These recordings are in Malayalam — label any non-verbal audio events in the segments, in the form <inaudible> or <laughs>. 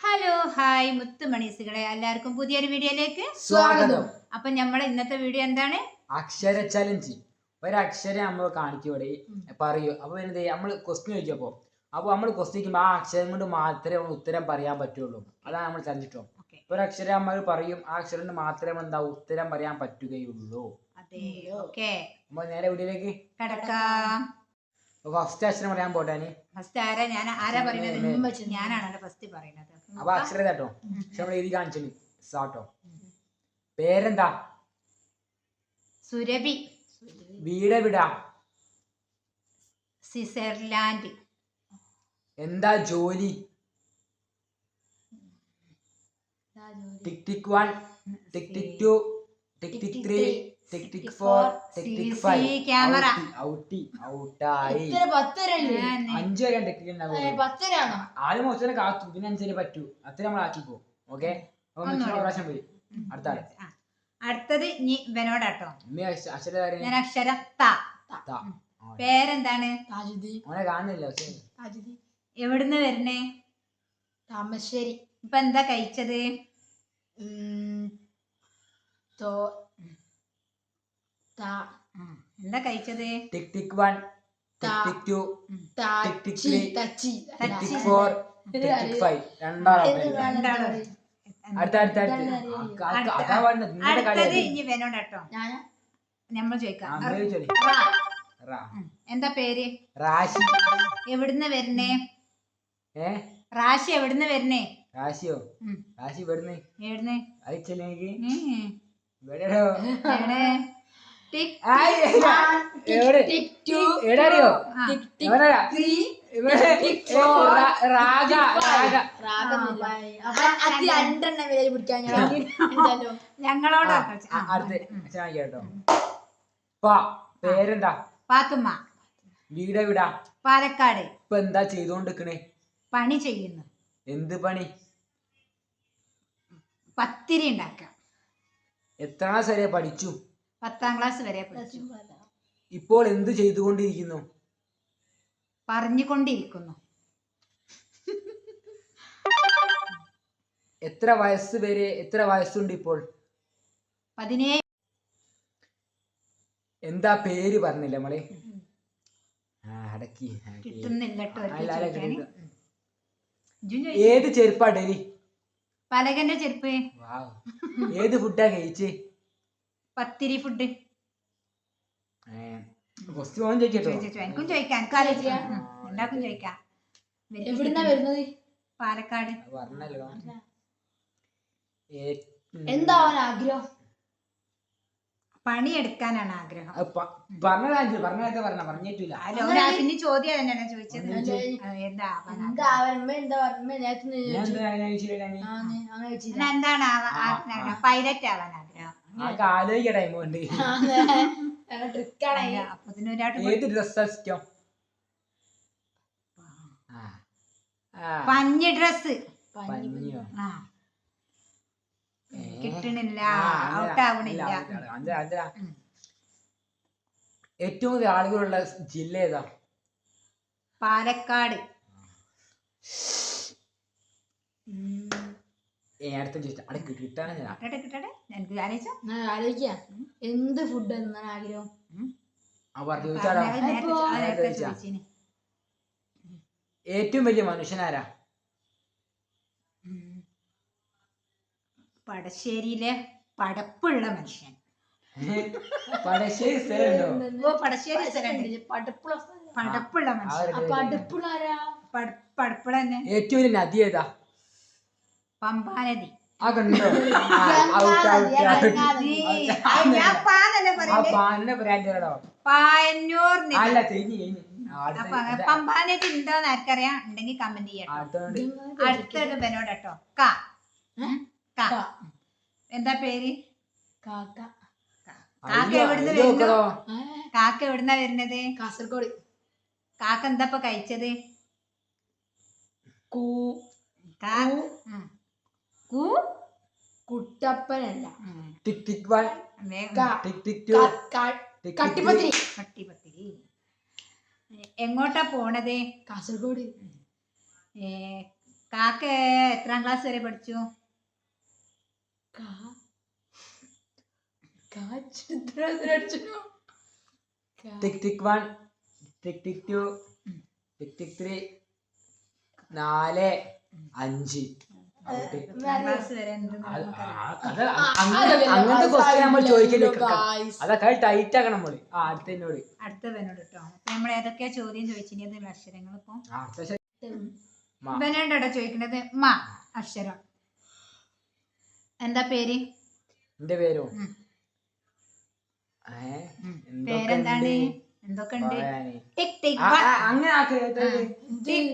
Hello hi മുത്തുമണീസുകളെ. എല്ലാവർക്കും പുതിയൊരു വീഡിയോയിലേക്ക് സ്വാഗതം. അപ്പൊ നമ്മളെ ഇന്നത്തെ വീഡിയോ എന്താണ്? അക്ഷര ചലഞ്ച് ഒരക്ഷരം നമ്മൾ കാണിക്കൂടെ പറയൂ. അപ്പൊ എന്ത് നമ്മൾ ക്വസ്റ്റ്യൻ ചോദിച്ചപ്പോ അപ്പൊ. നമ്മൾ ക്വസ്റ്റ്യൻ ആ അക്ഷരം കൊണ്ട് മാത്രമേ നമ്മൾ ഉത്തരം പറയാൻ പറ്റുള്ളൂ. അതാണ് നമ്മൾ ചലഞ്ചിട്ടോ ഒരു അക്ഷരം നമ്മൾ പറയും. ആ അക്ഷരം കൊണ്ട് മാത്രമേ എന്താ ഉത്തരം പറയാൻ പറ്റുകയുള്ളൂ. അതെ. ഓക്കെ. അപ്പൊ നേരെ വീഡിയോയിലേക്ക്. കിടക്കാം. ഫസ്റ്റ് അക്ഷരം പറയാൻ പോട്ടാന് ഫസ്റ്റ് ആരാ? ഞാൻ ആരാ പറയുന്നത്? ഞാനാണല്ലോ ഫസ്റ്റ് പറയുന്നത്. അപ്പൊ അക്ഷരം കേട്ടോ. പക്ഷെ നമ്മൾ എഴുതി കാണിച്ചു സാട്ടോ പേരെന്താ? സുരഭി. വീട് എവിടാ? സ്വിറ്റ്സർലാൻഡ്. എന്താ ജോലി? Tick tick one tick tick two three four five camera. ഔട്ടി ഔട്ടായി അഞ്ചു ആദ്യം കാത്തു പിന്നെ അഞ്ചിന് പറ്റൂ. അത്ര നമ്മൾ ആക്കിപ്പോ ഓക്കെ പ്രാവശ്യം പോയി. അടുത്ത ആൾ. ആ. അടുത്തത് ഇനി ഇവനോടാട്ടോ ഞാൻ അക്ഷരം ത. താ. പേരെന്താണ്? ഓനെ കാണുന്നില്ല എവിടുന്ന് വരണേ താമശ്ശേരി ഇപ്പൊ എന്താ കഴിച്ചത്? ഉം, തോ താ എന്താ കഴിച്ചത്? Tick tick one tick two tick tick three തച്ചി tick tick four tick tick five. രണ്ടാളും അടുത്ത അടുത്തത് ഇനി നമ്മൾ ചോദിക്കാം. എന്താ പേര്? റാശി. എവിടുന്ന് വരുന്നേ? ഏ? റാശി എവിടുന്ന് വരുന്നേ? റാശിയോ? റാശി എവിടുന്ന്? എവിടുന്ന്? അയച്ചല്ലെങ്കിൽ എവിടെയാ? രാഗ രാഗ രണ്ടെണ്ണം പിടിക്കാൻ ഞങ്ങളോട് കേട്ടോ പാ പേരെന്താ പാത്തുമ്മ വീട് എവിടാ പാലക്കാട് ഇപ്പൊ എന്താ ചെയ്തോണ്ടിരിക്കണേ പണി ചെയ്യുന്നു എന്ത് പണി പത്തിരി ഉണ്ടാക്കാം എത്ര ക്ലാസ് വരെ പഠിച്ചു? പത്താം ക്ലാസ് വരെ പഠിച്ചു. ഇപ്പോൾ എന്ത് ചെയ്തുകൊണ്ടിരിക്കുന്നു? പറഞ്ഞുകൊണ്ടിരിക്കുന്നു. എത്ര വയസ്സ് വരെ എത്ര വയസ്സുണ്ട് ഇപ്പോൾ? പതിനേഴ്. എന്താ പേര് പറഞ്ഞില്ല മോളെ? അടക്കി. കിട്ടുന്നില്ല. ഏത് ചെരുപ്പാ ഡെലി പലകന്റെ ചെരുപ്പ്. ഏത് ഫുഡാ കഴിച്ച്? പത്തിരി ഫുഡ് എനിക്കും ചോദിക്കാം എനിക്ക് എല്ലാവർക്കും ചോദിക്കാം. എവിടുന്നാ വരുന്നത്? പാലക്കാട്. എന്താ അവൻ ആഗ്രഹം പണിയെടുക്കാനാണ് ആഗ്രഹം. പറഞ്ഞു പറഞ്ഞ പറഞ്ഞ പറഞ്ഞിട്ടില്ല പിന്നെ ചോദ്യം തന്നെയാണ് ചോദിച്ചത്? എന്താ എന്താണ് പൈലറ്റ് ആവാൻ ആഗ്രഹം? പഞ്ഞി ഡ്രസ് പഞ്ഞിയോ? ആ. കിട്ടണില്ല. ഔട്ട് ആവണില്ല. ഏറ്റവും കൂടുതൽ ആളുകളുള്ള ജില്ല ഏതാ? പാലക്കാട്. അടുത്ത അവിടെ കിട്ടാൻ ഞാൻ കിട്ടട്ടെ കിട്ടട്ടെ. എനിക്ക് ആലോചിച്ചോ. ഞാൻ എന്ത് ഫുഡ് എന്നാണ് ആഗ്രഹം. ഏറ്റവും വലിയ മനുഷ്യനാരാ? പടശ്ശേരിയിലെ പടപ്പുള്ള മനുഷ്യൻ. പടശ്ശേരി സ്ഥലമുണ്ടോ? ഓ പടശ്ശേരി സ്ഥലമുണ്ട്. പടപ്പുള്ള പടപ്പുള്ള മനുഷ്യൻ. ആ, പടുപ്പുള്ള ആരാ? പട- പടപ്പുള്ള തന്നെ. ഏറ്റവും വലിയ നദി ഏതാ? പമ്പാനദി. ആ കണ്ടോ? ആ, out, out, out. നീ അത് ഞാൻ പാന്നല്ലേ ആ പാലിനെ പായന്നൂർ. അല്ല കഴിഞ്ഞ് അപ്പൊ പമ്പാനദി ഉണ്ടോന്ന് ആർക്കറിയാം? ഉണ്ടെങ്കിൽ കമന്റ് ബനോട് കേട്ടോ. കാ. കാ. എന്താ പേര്? കാക്ക എവിടുന്ന് വരുന്നു? കാക്ക എവിടുന്നാ വരുന്നത്? കാസർഗോഡ്. കാക്ക എന്താ ഇപ്പൊ കഴിച്ചത്? കൂ. കാ. കുട്ടപ്പനല്ല. Tick tick one. Tick tick two കട്ടിപ്പത്തിരി. എങ്ങോട്ടാ പോണത്? കാസർഗോഡ്. കാക്ക എത്രാം ക്ലാസ് വരെ പഠിച്ചു? Tick tick one tick tick two tick tick three നാല് അഞ്ച്. അങ്ങനത്തെ ക്വസ്റ്റ്യൻ നമ്മൾ അതൊക്കെ ടൈറ്റ് ആക്കണം നമ്മൾ ആ അടുത്തതിനോട്. അടുത്തവനോട് കേട്ടോ നമ്മൾ ഏതൊക്കെയാ ചോദ്യം ചോദിച്ചിരുന്നത് അക്ഷരങ്ങൾ ഇപ്പൊ ചോദിക്കണത്. ഇവനോടാ ചോദിക്കുന്നത് മ അക്ഷരം. എന്താ പേര്? എന്റെ പേരോ. എന്തൊക്കെ പേരെന്താണ്? ഉണ്ട്? എന്തൊക്കെ ഉണ്ട് tick. Tick tick.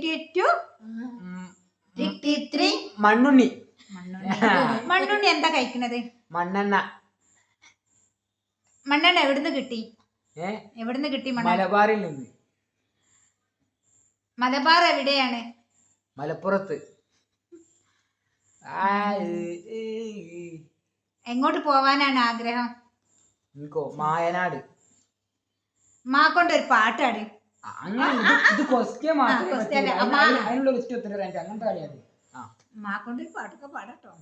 Tick two tick. Tick three. മണ്ണുണ്ണി. മണ്ണുണ്ണി. എന്താ കഴിക്കണത്? മണ്ണെണ്ണ. മണ്ണെണ്ണ എവിടുന്ന് കിട്ടി? എവിടുന്ന് കിട്ടി മലബാറിൽ നിന്ന്. മലബാർ എവിടെയാണ്? മലപ്പുറത്ത്. എങ്ങോട്ട് പോവാനാണ് ആഗ്രഹം? എനിക്കോ മായനാട്. മാ കൊണ്ട് ഒരു പാട്ടാട് മാ കൊണ്ട് ഒരു പാട്ടൊക്കെ പാടട്ടോ.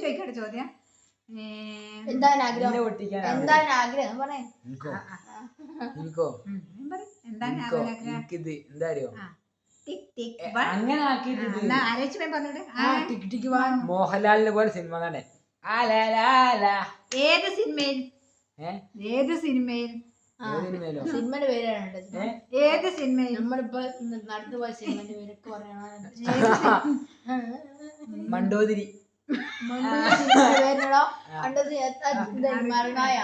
ചോദിക്കട്ടോ. ചോദ്യം. എന്താണ് ആഗ്രഹം? എന്താണ് ആഗ്രഹം? പറയേ. എനിക്കോ? എനിക്കിത് എന്താ അറിയോ. അങ്ങനെ ടിക് ടിക് വാൻ മോഹൻലാലിനെ പോലെ സിനിമ നടൻ. ഏത് സിനിമയിൽ? ഏത് സിനിമയിൽ? ഏത് സിനിമയിലോ? സിനിമയുടെ പേരാണ് ഏത് സിനിമയിൽ? നമ്മളിപ്പോ നടന്നു പോയ സിനിമന്റെ പേരൊക്കെ പറയണം <laughs> മണ്ടോതിരി. കണ്ടത് മരണായ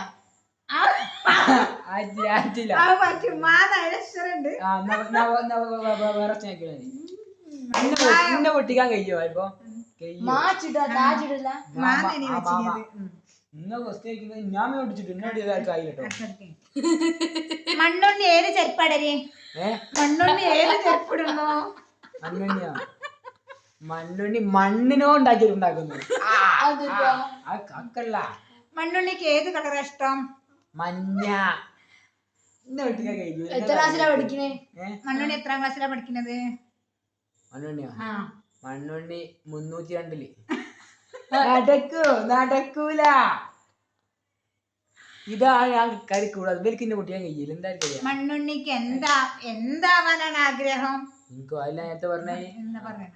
എന്നാ- പൊട്ടിക്കാൻ കഴിയോ ഇപ്പൊ ഞാൻ. മണ്ണുണ്ണി ഏത് ചെരുപ്പടര്? മണ്ണുണ്ണി ഏത് ചെരുപ്പിടുന്നു? മണ്ണുണ്ണിയാ? മണ്ണുണ്ണി മണ്ണിനോ ഉണ്ടാക്കിയിട്ടുണ്ടാക്കുന്നു. മണ്ണുണ്ണിക്ക് ഏത് കളറാ ഇഷ്ടം? മഞ്ഞ. എത്ര ക്ലാസ്സിലാ പഠിക്കണേ? ഏ? മണ്ണുണ്ണി എത്രാം ക്ലാസ്സിലാ പഠിക്കുന്നത് മണ്ണുണ്ണിയോ? ആ. മണ്ണുണ്ണി മുന്നൂറ്റി രണ്ടിൽ നടക്കൂ നടക്കൂല. ഇതാ ഞാൻ കളിക്കൂടാ ഇവർക്ക് എന്നെ പൊട്ടിക്കാൻ കഴിയില്ല. എന്തായാലും മണ്ണുണ്ണിക്ക് എന്താ എന്താവാനാണ് ആഗ്രഹം? എനിക്കോ അല്ല നേരത്തെ പറഞ്ഞേ? എന്താ പറഞ്ഞ?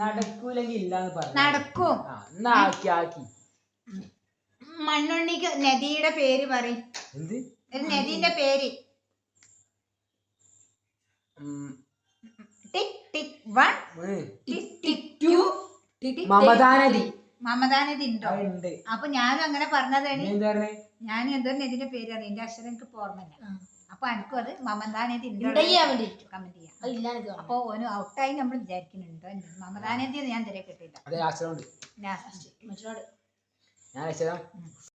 നടക്കൂലെങ്കിൽ ഇല്ലാന്ന് പറഞ്ഞു. നടക്കും. ആ എന്നാ ആക്കി ആക്കി. മണ്ണുണ്ണിക്ക് നദിയുടെ പേര് പറയും. എന്ത്? ഒരു നദിന്റെ പേര്. Tick tick one. Tick tick two. മമതാനദി Mamata നദി. ഉണ്ടോ? അപ്പൊ ഞാനും അങ്ങനെ പറഞ്ഞതാണ് ഞാൻ എന്തോ നദിന്റെ പേര് അറിയാം. എന്റെ അക്ഷരം എനിക്ക് ഓർമ്മയില്ല. അപ്പൊ എനിക്കും അത് മമതാ നദി ഉണ്ടോ? കമന്റ് ചെയ്യാം. അപ്പൊ ഓന് ഔട്ടായി നമ്മൾ വിചാരിക്കുന്നുണ്ടോ. എന്ന്. മമതാ നദി ഞാൻ തിരെ കിട്ടില്ല അതെ അക്ഷരമുണ്ട് ലാസ്റ്റ് മറ്റോട് ഞാൻ അക്ഷരം